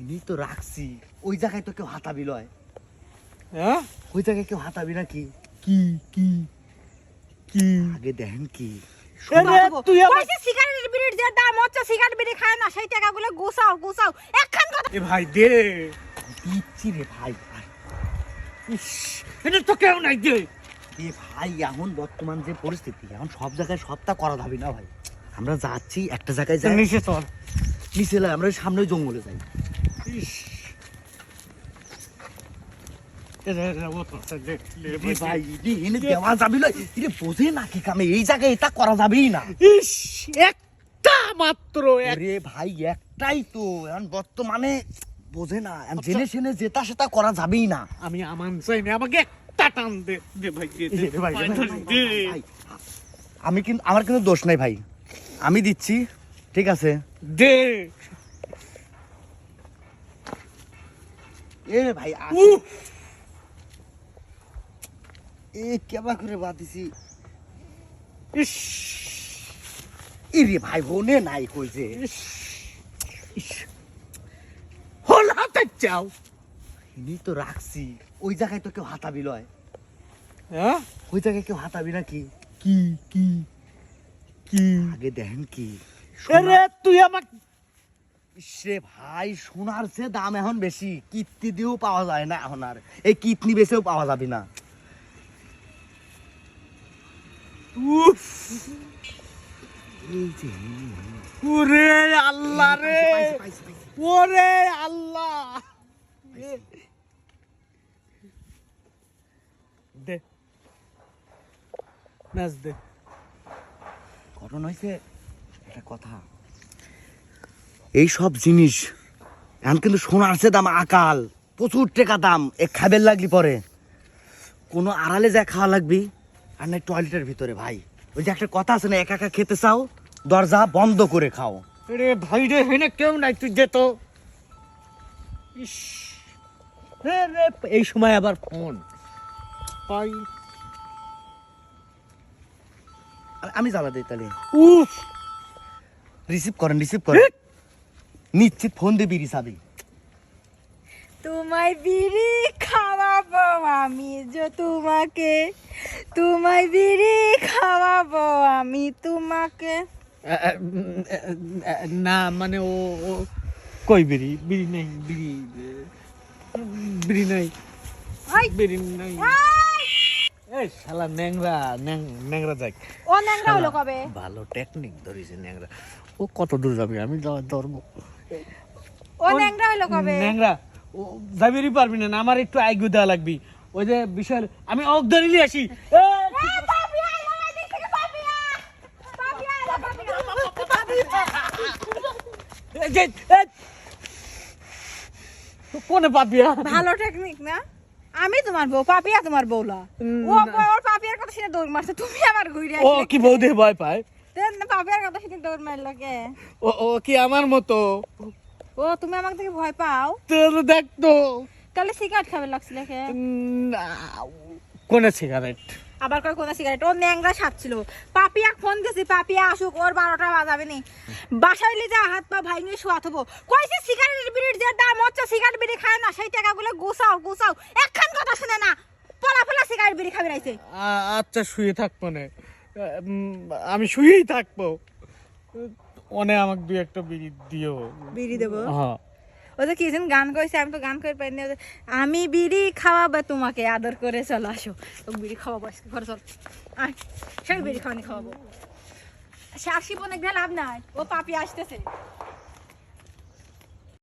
ইনি তো রাখছি। ওই জায়গায় তো কেউ হাতাবি লয়। হ্যাঁ? ওই জায়গায় কেউ হাতাবি নাকি? কি কি কি? আগে দেখেন কি। সিগারেট বিড়ির যে দাম হচ্ছে সিগারেট বিড়ি খায় না সেই টাকাগুলো গোছাও গোছাও। একখান কথা এ ভাই দে। দিচ্ছি রে ভাই ইস, এটা তো কেউ নাই দে। এ ভাই এখন বর্তমান যে পরিস্থিতি এখন সব জায়গায় সবটা করা যাবে না ভাই। আমরা যাচ্ছি একটা জায়গায় যাই। নিচে চল। নিচে আমরা সামনে জঙ্গলে যাই। ইস বোঝে না এই জায়গায় এটা করা যাবেই না। ইস একটা মাত্র এক ভাই একটাই তো। এখন বর্তমানে বোঝে না। জেনে শুনে যেটা সেটা করা যাবেই না। আমি আমান চাই না আমাকে একটা টান দে দে ভাই দে দে দে ভাই, দে। ভাই, দে ভাই, আমি কিন্তু আমার কিন্তু দোষ নাই ভাই। আমি দিচ্ছি ঠিক আছে? দে। এ ভাই এ কেবা করে ইস! ইরে ভাই বোনে নাই কইছে হল হাতে চাও। ইনি তো রাখছি। ওই জায়গায় তো কেউ হাতাবি লয়। হ্যাঁ? ওই জায়গায় কেউ হাতাবি নাকি? কি কি কি? আগে দেখেন কি। তুই আমার সে ভাই সোনার সে দাম এখন বেশি। কিত্তি দিয়েও পাওয়া যায় না এখন আর। এই কিডনি বেচেও পাওয়া যাবে না। ওরে আল্লাহ রে। ওরে আল্লাহ! দে। নাচ দে। ঘটনা হয়েছে একটা কথা। এই সব জিনিস। এখন কিন্তু সোনার সে দাম আকাল প্রচুর টাকা দাম এ খাবের লাগলি পরে। কোনো আড়ালে যা খাওয়া লাগবি আর না টয়লেটের ভিতরে ভাই। ওই যে একটা কথা আছে না একা একা খেতে চাও দরজা বন্ধ করে খাও। রে ভাই রে হেনে কেউ নাই তুই দে তো। ইস রে রে এই সময় আবার ফোন। পাই আমি জ্বালা দিই তাহলে। উফ। রিসিভ করেন রিসিভ করেন। নিশ্চিত ফোন দিয়ে বিড়ি তোমায় বিড়ি খাওয়াবো আমি যে তোমাকে তোমায় বিড়ি খাওয়াবো আমি তোমাকে। না মানে ও ও কই বিড়ি? বিড়ি নাই বিড়ি বিড়ি নাই আই! বিড়ি নাই! এই শালা ন্যাংরা ন্যাং ন্যাংরা যাক ও ন্যাংরা হলো কবে? ভালো টেকনিক ধরেছে ন্যাংরা। ও কত দূর যাবে? আমি যাওয়ার ধরবো ও ন্যাংরা হলো কবে? ন্যাংরা। ও পারবি না আমার একটু আইগু দেওয়া লাগবি। ওই যে বিষয় আমি অক নিয়ে আসি। পাপিয়া। কোনে ভালো টেকনিক না? আমি তোমার বউ পাপিয়া তোমার বউলা। ও ওর পাপিয়ার কথা শুনে দৌড় মারছে তুমি আমার ঘুরে ও কি বউ দিয়ে ভয় পায়? দেন না পাপিয়ার কথা শুনে দৌড় মারলো কে ও ও কি আমার মতো? ও তুমি আমাকে থেকে ভয় পাও? তোর দেখতো তাহলে সিগারেট খাবে লাগছিল কে সিগারেট? আবার কয় কোন সিগারেট? ও ন্যাংরা সাপছিল পাপিয়া ফোন দিছি পাপিয়া আসুক ওর বারোটা বাজাবে নি। বাসায় লিয়ে যা হাত পা ভাঙিয়ে শোয়া থবো। কইছে সিগারেট বিড়ির যে দাম হচ্ছে সিগারেট বিড়ি খায় না সেই টাকাগুলো গোছাও গোছাও। একখান কথা শুনে না পলা পলা সিগারেট বিড়ি খাবে রাইছে। আ- আচ্ছা শুয়ে থাকব না উম, আমি শুয়েই থাকব। অনে আমাকে দুই একটা বিড়ি দিও। বিড়ি দেবো? হ্যাঁ। ও তো কিছুদিন গান কইছে আমি তো গান করে পাইনি আমি বিড়ি খাওয়াবো তোমাকে আদর করে চলো আসো। তো বিড়ি খাওয়াবো আজকে ঘরে চল। আয় সেই বিড়ি খাওয়ানি খাওয়াবো। শাসি বনে লাভ নাই। ও পাপি আসতেছে।